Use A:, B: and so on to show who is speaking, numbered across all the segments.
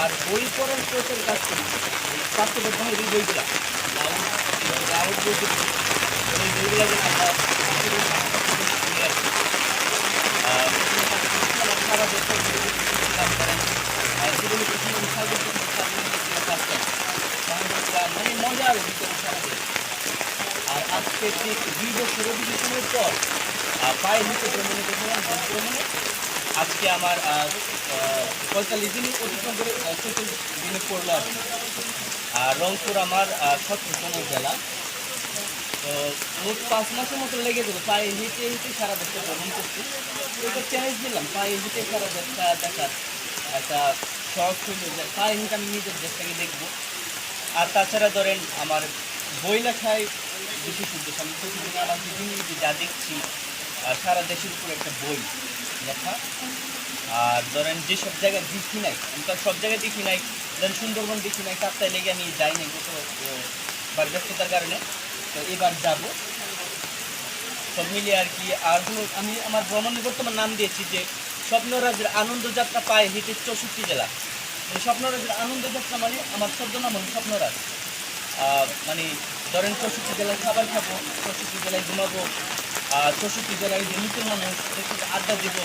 A: আর বই পড়ার প্রচার কাজ করি ভাই এই বইগুলা। আর আজকে ঠিক দুই বছর অধিবেশনের পর পায়ে হেঁটে ভ্রমণে ভ্রমণে। আজকে আমার পঁয়তাল্লিশ দিন অতিক্রম করে চৌচল্লিশ দিনে পড়ল আর। আর রংপুর আমার সত্যতম জেলা। তো মোট পাঁচ মাসের মতো লেগে যাবে পায়ে হেঁটে হেঁটে সারা দেশটা ভ্রমণ করছি। এটা চ্যালেঞ্জ দিলাম পায়ে হেঁটে সারা দেশটা দেখার একটা শখ হইল যে পায়ে হেঁটে আমি নিজের দেশটাকে দেখব। আর তাছাড়া ধরেন আমার বই লেখায় বিশেষ উদ্দেশ্য আমি প্রতিদিন আমার বিভিন্ন যা দেখছি সারা দেশের উপর একটা বই। লেখা। আর ধরেন যেসব জায়গায় দেখি নাই, আমি তো সব জায়গায় দেখি নাই, ধরেন সুন্দরবন দেখি নাই কাপ্তায় লেগে আমি যাই নাই গত বার ব্যস্ততার কারণে। তো এবার যাব। সব মিলিয়ে আর কি, আর আমি আমার ভ্রমণের বর্তমান নাম দিয়েছি যে স্বপ্নরাজের আনন্দযাত্রা পায় হেঁটে চৌষট্টি জেলা। স্বপ্নরাজের আনন্দযাত্রা মানে আমার শব্দ নাম হলো স্বপ্নরাজ। মানে ধরেন চৌষট্টি জেলায় খাবার খাব, চৌষট্টি জেলায় ঘুমাবো চৌষট্টি জেলায় যে নতুন মানুষ সাথে আড্ডা দেবো।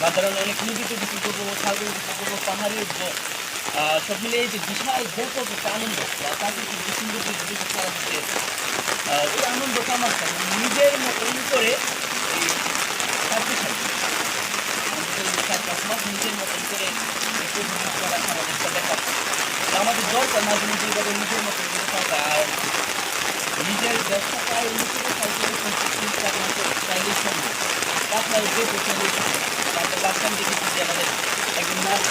A: বা ধরেন অনেক নদীতে বিক্রি করব সাগরে বিক্রি করব পাহাড়ে উঠবো। সব মিলে এই যে বিশাল ব্যাপক একটা আনন্দ বা প্রাকৃতিক যে সৌন্দর্য যেটা সারা আহ, এই আনন্দটা আমার কাছে নিজের মতন করে এই নিজের মতন করে আমাদের দরকার মাঝে মধ্যে এইভাবে নিজের মতন করে থাকা আর নিজের ব্যবসা প্রায় নিজেকে সাইকেল তিন চার মাসের চাইলেই সম্ভব আপনার যে সম্ভব তারপর বাচ্চাম দেখেছি যে আমাদের একজন নার্স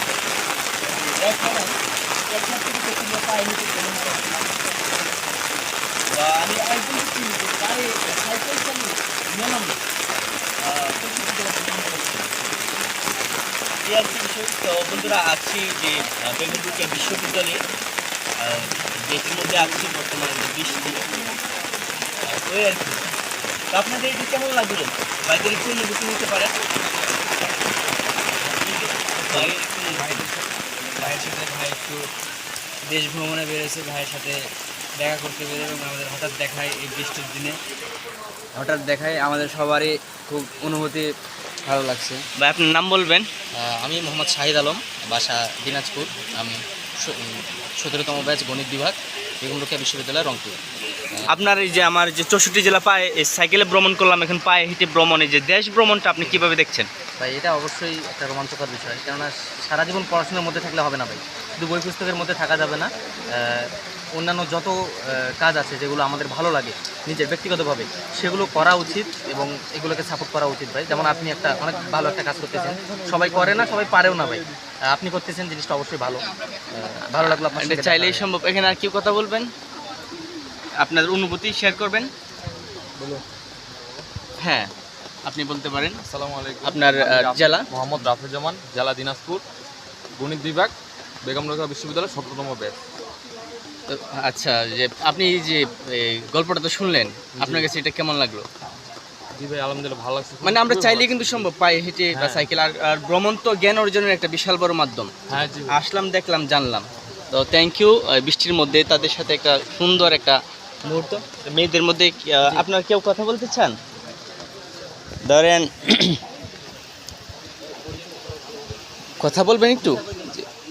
A: এখন থেকে প্রচণ্ড পায়ে নিতে কেমন আমি একজন দেখছি সাইকেল বন্ধুরা আছি যে আহ, বিশ্ববিদ্যালয়ে আহ, যেটির মধ্যে আছি বর্তমানে যে বৃষ্টি তো আপনাদের এটি কেমন লাগল বাইকের একটু অনুভূতি নিতে পারেন।
B: ভাইয়ের সাথে ভাই একটু দেশ ভ্রমণে বেরোছে ভাইয়ের সাথে দেখা করতে বেরো এবং আমাদের হঠাৎ দেখায় এই বৃষ্টির দিনে। হঠাৎ দেখায় আমাদের সবারই খুব অনুভূতি ভালো লাগছে।
A: ভাই আপনার নাম বলবেন?
B: আমি মোহাম্মদ শাহিদ আলম বাসা দিনাজপুর। আমি সতেরোতম ব্যাচ গণিত বিভাগ বেগম রোকেয়া বিশ্ববিদ্যালয় রংপুর।
A: আপনার এই যে আমার যে চৌষট্টি জেলা পায়ে এই সাইকেলে ভ্রমণ করলাম এখন পায়ে হেঁটে ভ্রমণে যে দেশ ভ্রমণটা আপনি কীভাবে দেখছেন?
B: ভাই এটা অবশ্যই একটা রোমাঞ্চকর বিষয় কেননা সারা জীবন পড়াশোনার মধ্যে থাকলে হবে না ভাই। শুধু বই পুস্তকের মধ্যে থাকা যাবে না অন্যান্য যত কাজ আছে যেগুলো আমাদের ভালো লাগে নিজের ব্যক্তিগতভাবে সেগুলো করা উচিত এবং এগুলোকে সাপোর্ট করা উচিত ভাই। যেমন আপনি একটা অনেক ভালো একটা কাজ করতেছেন। সবাই করে না সবাই পারেও না ভাই। আপনি করতেছেন জিনিসটা অবশ্যই ভালো। ভালো লাগল আপনার
A: এটা চাইলেই সম্ভব। এখানে আর কি কথা বলবেন? আপনার অনুভূতি শেয়ার করবেন? হ্যাঁ আপনি বলতে পারেন।
C: আসসালামু আলাইকুম।
A: আপনার, জেলা?
C: মোহাম্মদ রাফিজামান জেলা দিনাজপুর গণিত বিভাগ বেগম রোকেয়া বিশ্ববিদ্যালয় সতেরোতম ব্যাচ।
A: তো, আচ্ছা যে আপনি যে এই গল্পটা তো শুনলেন আপনার কাছে এটা কেমন লাগল?
C: জি ভাই আলহামদুলিল্লাহ ভালো লাগছে।
A: মানে আমরা
C: ভালো
A: কিন্তু সম্ভব পায়ে হেঁটে বা
C: হ্যাঁ।
A: সাইকেল। আর আর ভ্রমণ তো জ্ঞান অর্জনের একটা বিশাল বড় মাধ্যম।
C: হ্যাঁ জি
A: আসলাম দেখলাম জানলাম। তো থ্যাংক ইউ বৃষ্টির মধ্যে তাদের সাথে একটা সুন্দর একটা মুহূর্ত। মেয়েদের মধ্যে আপনার কেউ কথা বলতে চান? ধরেন কথা বলবেন একটু?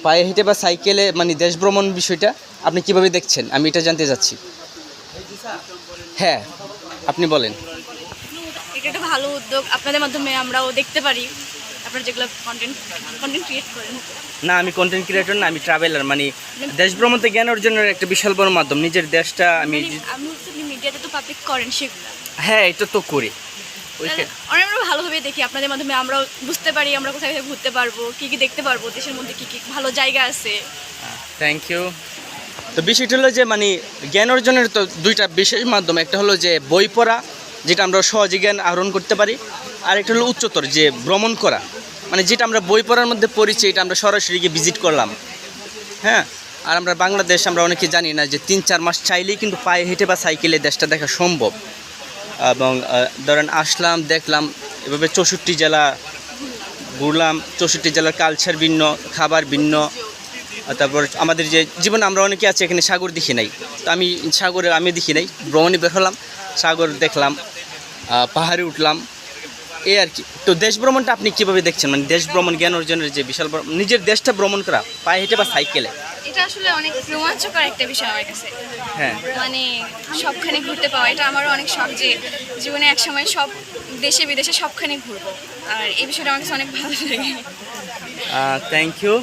A: পায়ে হেঁটে বা সাইকেলে মানে দেশ ভ্রমণ বিষয়টা আপনি কীভাবে দেখছেন? আমি এটা জানতে চাচ্ছি। হ্যাঁ আপনি বলেন।
D: ভালো উদ্যোগ আপনাদের মাধ্যমে আমরাও দেখতে পারি। আপনারা যেগুলো কন্টেন্ট কন্টেন্ট ক্রিয়েট করেন।
A: না আমি কন্টেন্ট ক্রিয়েটর না আমি ট্রাভেলার মানে দেশ ভ্রমণতে জ্ঞান অর্জনের একটা বিশাল বড় মাধ্যম নিজের দেশটা আমি
D: মানে আমি মিডিয়াতে তো পাবলিক করেন সেগুলো।
A: হ্যাঁ এটা তো করি।
D: অনেক আমরা ভালোভাবে দেখি আপনাদের মাধ্যমে আমরাও বুঝতে পারি আমরা কোথায় কোথায় ঘুরতে পারব কি কি দেখতে পারব দেশের মধ্যে কি কি ভালো জায়গা আছে।
A: থ্যাংক ইউ তো বিষয়টা হলো যে মানে জ্ঞান অর্জনের তো দুইটা বিশেষ মাধ্যম একটা হলো যে বই পড়া যেটা আমরা সহজে জ্ঞান আহরণ করতে পারি। আর একটা হলো উচ্চতর, যে ভ্রমণ করা। মানে যেটা আমরা বই পড়ার মধ্যে পড়েছি, এটা আমরা সরাসরি গিয়ে ভিজিট করলাম। হ্যাঁ? আর আমরা বাংলাদেশ, আমরা অনেকে জানি না যে তিন চার মাস চাইলেই কিন্তু পায়ে হেঁটে বা সাইকেলে দেশটা দেখা সম্ভব। এবং ধরেন আসলাম, দেখলাম, এভাবে চৌষট্টি জেলা ঘুরলাম, চৌষট্টি জেলার কালচার ভিন্ন, খাবার ভিন্ন।
E: তারপর আমাদের যে, জীবনে আমরা অনেকে আছে এখানে সাগর দেখি নাই। তো আমি সাগরে, আমি দেখি নাই, ভ্রমণে বের হলাম। সাগর দেখলাম পাহাড়ে উঠলাম। এই আর কি। তো দেশ ভ্রমণটা আপনি কীভাবে দেখছেন? মানে দেশ ভ্রমণ জ্ঞান অর্জনের যে বিশাল নিজের দেশটা ভ্রমণ করা পায়ে হেঁটে বা সাইকেলে?
D: এটা আসলে অনেক রোমাঞ্চকর একটা বিষয় আমার কাছে।
E: হ্যাঁ।
D: মানে সবখানে ঘুরতে পাওয়া এটা আমারও অনেক শখ যে জীবনে এক সময় সব দেশে বিদেশে সবখানে ঘুরবো। আর এই বিষয়টা আমার কাছে অনেক ভালো লাগে।
E: Thank you